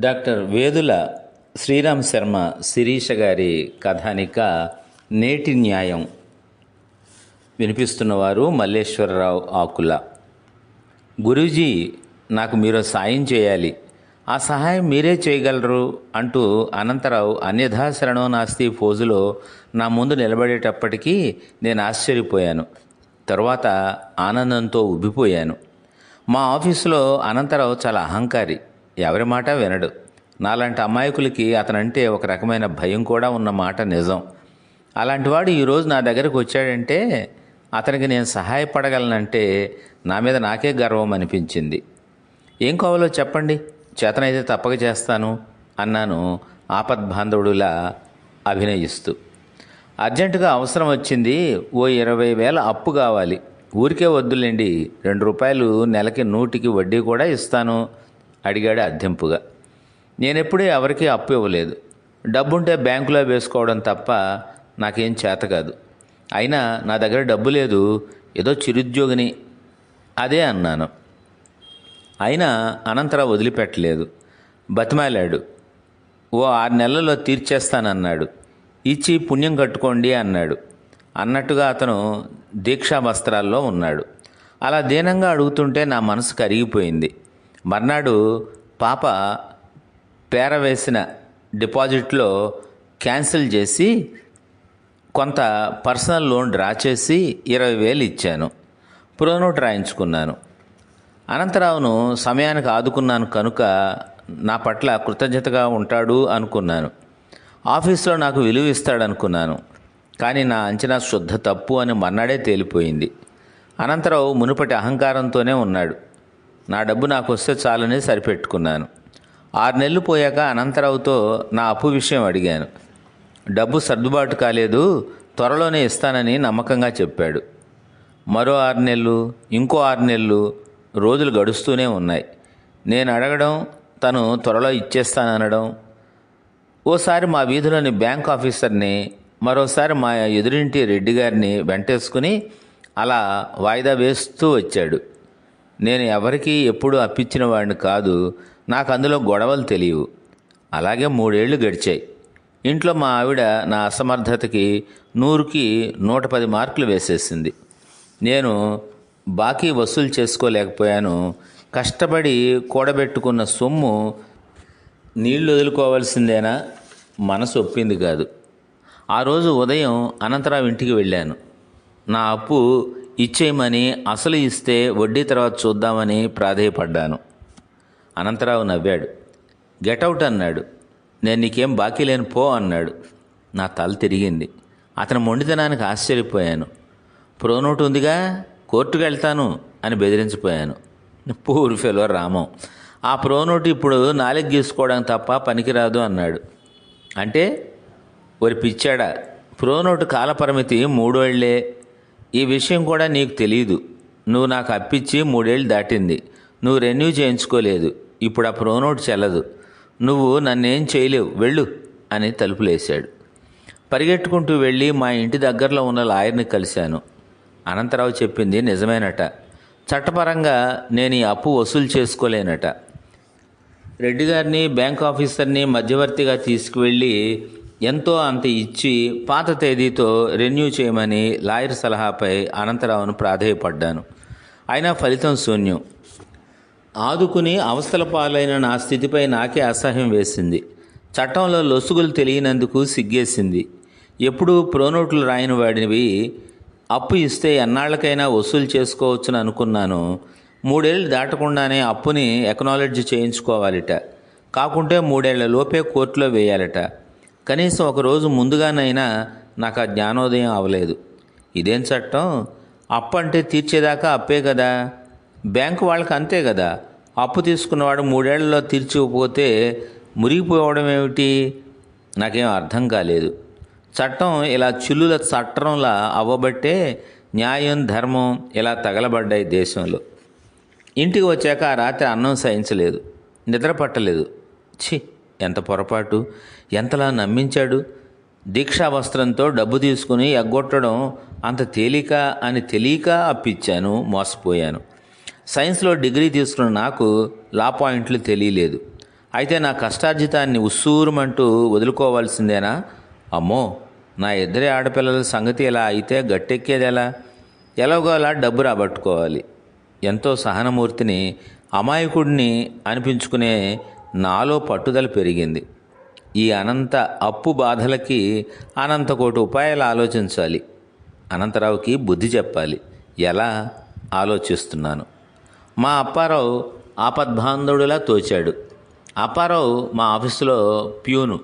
Doctor Vedula Sriram Sharma Sirisha గారి కథానిక నేటి న్యాయం వినిపిస్తున్నవారు మల్లేశ్వరరావు ఆకుల. గురూజీ నాకు మీరు సాయం చేయాలి. ఆ సహాయం మీరే చేయగలరు అంటూ అనంతరావు అన్యథా శరణోనాస్తి ఫోజులో నా ముందు నిలబడేటప్పటికీ నేను ఆశ్చర్యపోయాను. తరువాత ఆనందంతో ఉబ్బిపోయాను. మా ఆఫీసులో అనంతరావు చాలా అహంకారి. ఎవరి మాట వినడు. నాలాంటి అమాయకులకి అతనంటే ఒక రకమైన భయం కూడా ఉన్న మాట నిజం. అలాంటివాడు ఈరోజు నా దగ్గరకు వచ్చాడంటే అతనికి నేను సహాయపడగలనంటే నా మీద నాకే గర్వం అనిపించింది. ఏం కావాలో చెప్పండి. చేతనైతే తప్పక చేస్తాను అన్నాను ఆపద్బాంధవుడులా అభినయిస్తూ. అర్జెంటుగా అవసరం వచ్చింది ఓ ఇరవై వేల అప్పు కావాలి. ఊరికే వద్దులేండి. రెండు రూపాయలు నెలకి నూటికి వడ్డీ కూడా ఇస్తాను. అడిగాడు అద్దెంపుగా. నేనెప్పుడూ ఎవరికీ అప్పు ఇవ్వలేదు. డబ్బుంటే బ్యాంకులో వేసుకోవడం తప్ప నాకేం చేత కాదు. అయినా నా దగ్గర డబ్బు లేదు ఏదో చిరుద్యోగిని. అదే అన్నాను. అయినా అనంతరం వదిలిపెట్టలేదు. బతిమాలాడు. ఓ ఆరు నెలల్లో తీర్చేస్తానన్నాడు. ఇచ్చి పుణ్యం కట్టుకోండి అన్నాడు. అన్నట్టుగా అతను దీక్షా వస్త్రాల్లో ఉన్నాడు. అలా దీనంగా అడుగుతుంటే నా మనసు కరిగిపోయింది. మర్నాడు పాప పేర వేసిన డిపాజిట్లో క్యాన్సిల్ చేసి కొంత పర్సనల్ లోన్ డ్రా చేసి ఇరవై వేలు ఇచ్చాను. ప్రోనోట్ రాయించుకున్నాను. అనంతరావును సమయానికి ఆదుకున్నాను కనుక నా పట్ల కృతజ్ఞతగా ఉంటాడు అనుకున్నాను. ఆఫీస్లో నాకు విలువ ఇస్తాడనుకున్నాను. కానీ నా అంచనా శుద్ధ తప్పు అని మన్నాడే తేలిపోయింది. అనంతరావు మునుపటి అహంకారంతోనే ఉన్నాడు. నా డబ్బు నాకు వస్తే చాలని సరిపెట్టుకున్నాను. ఆరు నెలలు పోయాక అనంతరావుతో నా అప్పు విషయం అడిగాను. డబ్బు సర్దుబాటు కాలేదు త్వరలోనే ఇస్తానని నమ్మకంగా చెప్పాడు. మరో ఆరు నెలలు ఇంకో ఆరు నెలలు రోజులు గడుస్తూనే ఉన్నాయి. నేను అడగడం తను త్వరలో ఇచ్చేస్తాననడం ఓసారి మా వీధిలోని బ్యాంక్ ఆఫీసర్ని మరోసారి మా ఎదురింటి రెడ్డి గారిని వెంటేసుకుని అలా వాయిదా వేస్తూ వచ్చాడు. నేను ఎవరికీ ఎప్పుడూ అప్పించిన వాడిని కాదు నాకు అందులో గొడవలు తెలియవు. అలాగే మూడేళ్ళు గడిచాయి. ఇంట్లో మా ఆవిడ నా అసమర్థతకి నూరుకి నూట పది మార్కులు వేసేసింది. నేను బాకీ వసూలు చేసుకోలేకపోయాను. కష్టపడి కూడబెట్టుకున్న సొమ్ము నీళ్ళు వదులుకోవాల్సిందేనా? మనసు ఒప్పింది కాదు. ఆ రోజు ఉదయం అనంతరావు ఇంటికి వెళ్ళాను. నా అప్పు ఇచ్చేయమని అసలు ఇస్తే వడ్డీ తర్వాత చూద్దామని ప్రాధేయపడ్డాను. అనంతరావు నవ్వాడు. గెటౌట్ అన్నాడు. నేను నీకేం బాకీ లేని పో అన్నాడు. నా తల తిరిగింది. అతని మొండితనానికి ఆశ్చర్యపోయాను. ప్రోనోట్ ఉందిగా? కోర్టుకు వెళ్తాను అని బెదిరించిపోయాను. పూర్ ఫెలో రామం. ఆ ప్రోనోట్ ఇప్పుడు నాలుగు గీసుకోవడానికి తప్ప పనికిరాదు అన్నాడు. అంటే? ఒరి పిచ్చాడా ప్రోనోటు కాలపరిమితి మూడేళ్ళే. ఈ విషయం కూడా నీకు తెలియదు నువ్వు నాకు అప్పిచ్చి మూడేళ్ళు దాటింది. నువ్వు రెన్యూ చేయించుకోలేదు. ఇప్పుడు ఆ ప్రోనోట్ చెల్లదు. నువ్వు నన్నేం చేయలేవు. వెళ్ళు అని తలుపులేశాడు. పరిగెట్టుకుంటూ వెళ్ళి మా ఇంటి దగ్గరలో ఉన్న లాయర్ని కలిశాను. అనంతరావు చెప్పింది నిజమేనట. చట్టపరంగా నేను ఈ అప్పు వసూలు చేసుకోలేనట. రెడ్డి గారిని బ్యాంక్ ఆఫీసర్ని మధ్యవర్తిగా తీసుకువెళ్ళి ఎంతో అంత ఇచ్చి పాత తేదీతో రెన్యూ చేయమని లాయర్ సలహాపై అనంతరావును ప్రాధేయపడ్డాను. అయినా ఫలితం శూన్యం. ఆదుకుని అవస్థల పాలైన నా స్థితిపై నాకే అసహ్యం వేసింది. చట్టంలో లొసుగులు తెలియనందుకు సిగ్గేసింది. ఎప్పుడూ ప్రోనోట్లు రాయని వాడివి అప్పు ఇస్తే ఎన్నాళ్ళకైనా వసూలు చేసుకోవచ్చని అనుకున్నాను. మూడేళ్ళు దాటకుండానే అప్పుని ఎకనాలెడ్జ్ చేయించుకోవాలిట. కాకుంటే మూడేళ్ళ లోపే కోర్టులో వేయాలట. కనీసం ఒక రోజు ముందుగానైనా నాకు ఆ జ్ఞానోదయం అవలేదు. ఇదేం చట్టం? అప్పు అంటే తీర్చేదాకా అప్పే కదా. బ్యాంకు వాళ్ళకి అంతే కదా. అప్పు తీసుకున్నవాడు మూడేళ్ళలో తీర్చిపోతే మురిగిపోవడం ఏమిటి? నాకేం అర్థం కాలేదు. చట్టం ఇలా చిల్లుల చట్టంలా అవ్వబట్టే న్యాయం ధర్మం ఇలా తగలబడ్డాయి దేశంలో. ఇంటికి వచ్చాక ఆ రాత్రి అన్నం సహించలేదు. నిద్ర పట్టలేదు. ఛీ! ఎంత పొరపాటు? ఎంతలా నమ్మించాడు? దీక్షా వస్త్రంతో డబ్బు తీసుకుని ఎగ్గొట్టడం అంత తేలిక అని తెలియక అప్పిచ్చాను మోసపోయాను. సైన్స్లో డిగ్రీ తీసుకున్న నాకు లా పాయింట్లు తెలియలేదు. అయితే నా కష్టార్జితాన్ని ఉస్సూరుమంటూ వదులుకోవాల్సిందేనా? అమ్మో నా ఇద్దరి ఆడపిల్లల సంగతి ఎలా అయితే గట్టెక్కేది ఎలా ఎలాగోలా డబ్బు రాబట్టుకోవాలి. ఎంతో సహనమూర్తిని అమాయకుడిని అనిపించుకునే నాలో పట్టుదల పెరిగింది. ఈ అనంత అప్పు బాధలకి అనంత కోటి ఉపాయాలు ఆలోచించాలి. అనంతరావుకి బుద్ధి చెప్పాలి. ఎలా? ఆలోచిస్తున్నాను. మా అప్పారావు ఆపద్బాంధవుడిలా తోచాడు. అప్పారావు మా ఆఫీసులో ప్యూను.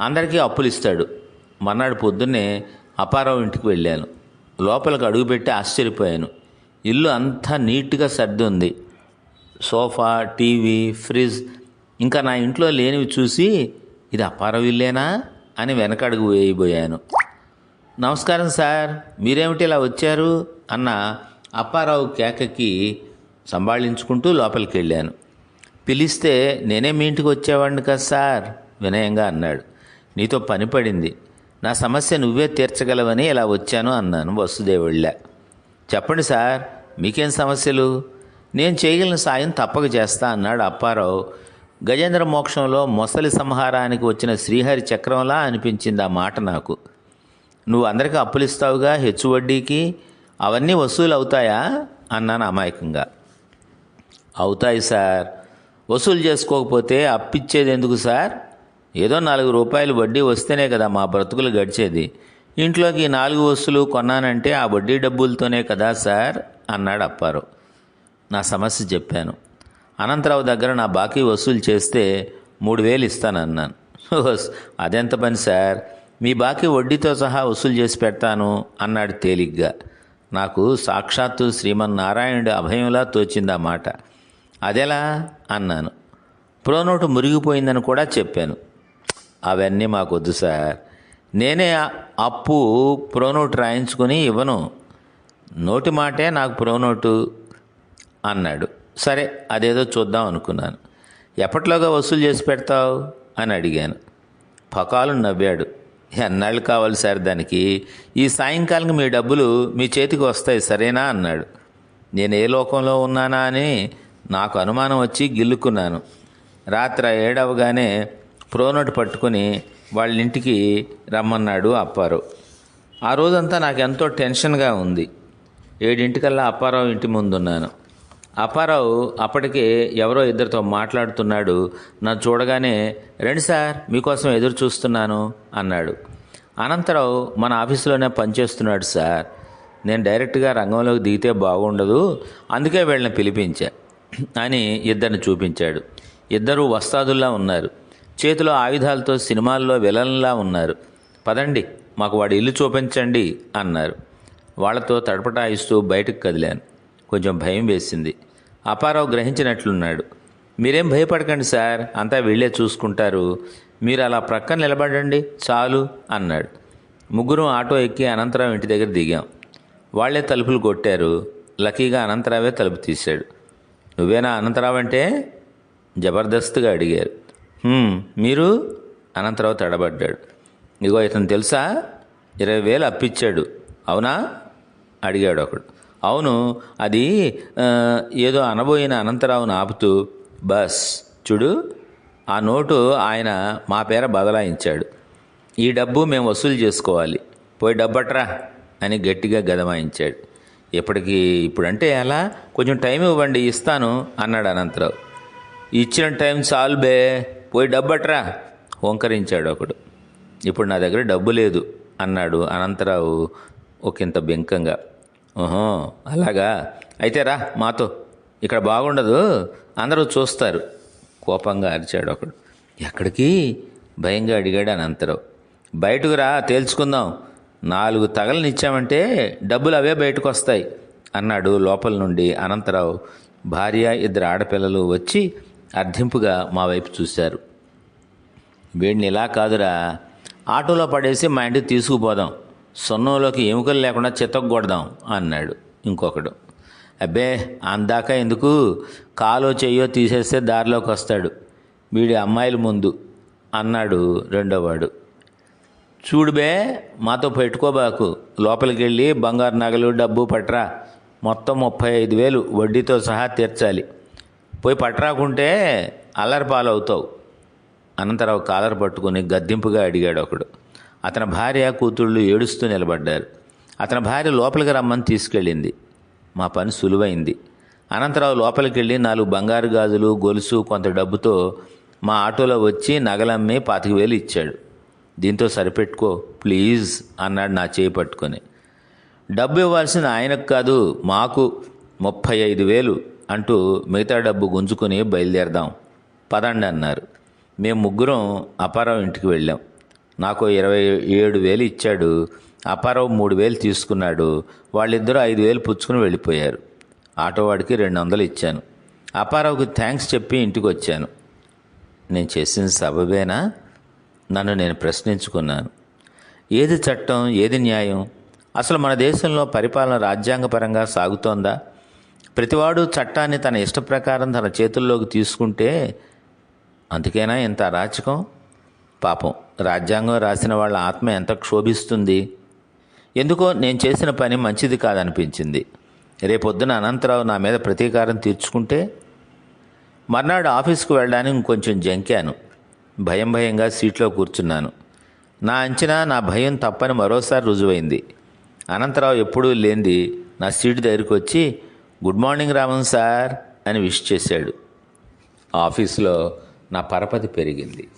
అందరికీ అప్పులు ఇస్తాడు మర్నాడు పొద్దున్నే అప్పారావు ఇంటికి వెళ్ళాను. లోపలికి అడుగుపెట్టి ఆశ్చర్యపోయాను. ఇల్లు అంతా నీట్గా సర్ది ఉంది. సోఫా టీవీ ఫ్రిడ్జ్ ఇంకా నా ఇంట్లో లేనివి చూసి ఇది అప్పారావు ఇల్లేనా అని వెనకడుగు వేయబోయాను. నమస్కారం సార్ మీరేమిటి ఇలా వచ్చారు? అన్న అప్పారావు కేకకి సంభాళించుకుంటూ లోపలికి వెళ్ళాను పిలిస్తే నేనే మీ ఇంటికి వచ్చేవాడిని కదా సార్? వినయంగా అన్నాడు. నీతో పని పడింది. నా సమస్య నువ్వే తీర్చగలవని ఇలా వచ్చాను అన్నాను వసుదేవుళ్ళ. చెప్పండి సార్ మీకేం సమస్యలు? నేను చేయగలిగిన సాయం తప్పక చేస్తా అన్నాడు అప్పారావు. గజేంద్ర మోక్షంలో మొసలి సంహారానికి వచ్చిన శ్రీహరి చక్రంలా అనిపించింది ఆ మాట నాకు. నువ్వు అందరికీ అప్పులిస్తావుగా హెచ్చు వడ్డీకి అవన్నీ వసూలు అవుతాయా అన్నాను అమాయకంగా. అవుతాయి సార్. వసూలు చేసుకోకపోతే అప్పిచ్చేది ఎందుకు సార్? ఏదో నాలుగు రూపాయలు వడ్డీ వస్తేనే కదా మా బ్రతుకులు గడిచేది. ఇంట్లోకి నాలుగు వస్తువులు కొన్నానంటే ఆ వడ్డీ డబ్బులతోనే కదా సార్? అన్నాడు అప్పారు నా సమస్య చెప్పాను. అనంతరావు దగ్గర నా బాకీ వసూలు చేస్తే మూడు వేలు ఇస్తానన్నాను. అదెంత పని సార్? మీ బాకీ వడ్డీతో సహా వసూలు చేసి పెడతాను అన్నాడు తేలిగ్గా. నాకు సాక్షాత్తు శ్రీమన్నారాయణుడి అభయంలా తోచింది ఆ మాట. అదెలా? అన్నాను. ప్రోనోటు మురిగిపోయిందని కూడా చెప్పాను. అవన్నీ మాకొద్దు సార్. నేనే అప్పు ప్రోనోటు రాయించుకొని ఇవ్వను. నోటి మాటే నాకు ప్రోనోటు అన్నాడు. సరే అదేదో చూద్దాం అనుకున్నాను. ఎప్పట్లోగా వసూలు చేసి పెడతావు? అని అడిగాను. పకాలు నవ్వాడు. ఎన్నాళ్ళు కావాలి సార్ దానికి? ఈ సాయంకాలం మీ డబ్బులు మీ చేతికి వస్తాయి సరేనా? అన్నాడు. నేను ఏ లోకంలో ఉన్నానా అని నాకు అనుమానం వచ్చి గిల్లుకున్నాను. రాత్రి ఏడవగానే ప్రోనోట్ పట్టుకుని వాళ్ళ ఇంటికి రమ్మన్నాడు అప్పారావు. ఆ రోజంతా నాకు ఎంతో టెన్షన్గా ఉంది. ఏడింటికల్లా అప్పారావు ఇంటి ముందున్నాను. అప్పారావు అప్పటికే ఎవరో ఇద్దరితో మాట్లాడుతున్నాడు. నన్ను చూడగానే రండి సార్ మీకోసం ఎదురు చూస్తున్నాను అన్నాడు. అనంతరావు మన ఆఫీసులోనే పనిచేస్తున్నాడు సార్. నేను డైరెక్ట్గా రంగంలోకి దిగితే బాగుండదు అందుకే వీళ్ళని పిలిపించా అని ఇద్దరిని చూపించాడు. ఇద్దరు వస్తాదుల్లా ఉన్నారు. చేతిలో ఆయుధాలతో సినిమాల్లో విలన్లా ఉన్నారు. పదండి మాకు వాడి ఇల్లు చూపించండి అన్నారు. వాళ్ళతో తడపటాయిస్తూ బయటకు కదిలాను. కొంచెం భయం వేసింది. అపారావు గ్రహించినట్లున్నాడు. మీరేం భయపడకండి సార్ అంతా వీళ్ళే చూసుకుంటారు. మీరు అలా ప్రక్కన నిలబడండి చాలు అన్నాడు. ముగ్గురు ఆటో ఎక్కి అనంతరావు ఇంటి దగ్గర దిగాం. వాళ్ళే తలుపులు కొట్టారు. లక్కీగా అనంతరావే తలుపు తీశాడు. నువ్వేనా అనంతరావు అంటే? జబర్దస్త్గా అడిగారు. మీరు? అనంతరావు తడబడ్డాడు. ఇగో ఇతను తెలుసా? ఇరవై వేలు అప్పిచ్చాడు. అవునా? అడిగాడు ఒకడు. అవును అది ఏదో అనబోయిన అనంతరావును ఆపుతూ బస్ చూడు ఆ నోటు ఆయన మా పేర బదలాయించాడు. ఈ డబ్బు మేము వసూలు చేసుకోవాలి. పోయి డబ్బట్రా అని గట్టిగా గదమాయించాడు. ఇప్పటికి ఇప్పుడంటే ఎలా? కొంచెం టైం ఇవ్వండి ఇస్తాను అన్నాడు అనంతరావు. ఇచ్చిన టైం చాలు బే పోయి డబ్బట్రా ఓంకరించాడు ఒకడు. ఇప్పుడు నా దగ్గర డబ్బు లేదు అన్నాడు అనంతరావు ఒకంత బెంకంగా. ఓహో అలాగా? అయితే రా మాతో. ఇక్కడ బాగుండదు. అందరూ చూస్తారు. కోపంగా అరిచాడు ఒకడు. ఎక్కడికి? భయంగా అడిగాడు అనంతరావు. బయటకు రా తేల్చుకుందాం. నాలుగు తగలనిచ్చామంటే డబ్బులు అవే బయటకు వస్తాయి అన్నాడు లోపల నుండి అనంతరావు. భార్య ఇద్దరు ఆడపిల్లలు వచ్చి అర్థింపుగా మా వైపు చూశారు. వీడిని ఇలా కాదురా ఆటోలో పడేసి మా ఇంటికి తీసుకుపోదాం. సొన్నంలోకి ఎముకలు లేకుండా చితగొడదాం అన్నాడు ఇంకొకడు. అబ్బే అందాక ఎందుకు? కాలో చెయ్యో తీసేస్తే దారిలోకి వస్తాడు. వీడి అమ్మాయిల ముందు అన్నాడు రెండోవాడు. చూడుబే మాతో పెట్టుకోబాకు లోపలికి వెళ్ళి బంగారు నగలు డబ్బు పట్రా. మొత్తం ముప్పై ఐదు వేలు వడ్డీతో సహా తీర్చాలి. పోయి పట్రాకుంటే అల్లరి పాలవుతావు. అనంతరావు కాలర్ పట్టుకుని గద్దింపుగా అడిగాడు ఒకడు. అతని భార్య కూతుళ్ళు ఏడుస్తూ నిలబడ్డారు. అతని భార్య లోపలికి రమ్మని తీసుకెళ్ళింది. మా పని సులువైంది. అనంతరావు లోపలికి వెళ్ళి నాలుగు బంగారు గాజులు గొలుసు కొంత డబ్బుతో మా ఆటోలో వచ్చి నగలమ్మి పాతిక వేలు ఇచ్చాడు. దీంతో సరిపెట్టుకో ప్లీజ్ అన్నాడు నా చేయి పట్టుకొని. డబ్బు ఇవ్వాల్సిన ఆయనకు కాదు మాకు ముప్పై ఐదు వేలు అంటూ మిగతా డబ్బు గుంజుకుని బయలుదేరదాం పదండి అన్నారు మేము ముగ్గురం అపారం ఇంటికి వెళ్ళాం. నాకు ఇరవై ఏడు వేలు ఇచ్చాడు. అపారావు మూడు వేలు తీసుకున్నాడు. వాళ్ళిద్దరూ ఐదు వేలు పుచ్చుకుని వెళ్ళిపోయారు. ఆటోవాడికి రెండు వందలు ఇచ్చాను. అపారావుకి థ్యాంక్స్ చెప్పి ఇంటికి వచ్చాను. నేను చేసిన సబబేనా? నన్ను నేను ప్రశ్నించుకున్నాను. ఏది చట్టం? ఏది న్యాయం? అసలు మన దేశంలో పరిపాలన రాజ్యాంగపరంగా సాగుతోందా? ప్రతివాడు చట్టాన్ని తన ఇష్ట ప్రకారం తన చేతుల్లోకి తీసుకుంటే అందుకేనా ఇంత అరాచకం? పాపం. రాజ్యాంగం రాసిన వాళ్ళ ఆత్మ ఎంత క్షోభిస్తుంది? ఎందుకో నేను చేసిన పని మంచిది కాదనిపించింది. రేపొద్దున అనంతరావు నా మీద ప్రతీకారం తీర్చుకుంటే మర్నాడు ఆఫీస్కు వెళ్ళడానికి ఇంకొంచెం జంకాను. భయం భయంగా సీట్లో కూర్చున్నాను. నా అంచనా నా భయం తప్పని మరోసారి రుజువైంది. అనంతరావు ఎప్పుడూ లేనిది నా సీటు దగ్గరికి వచ్చి గుడ్ మార్నింగ్ రామన్ సార్ అని విష్ చేశాడు. ఆఫీసులో నా పరపతి పెరిగింది.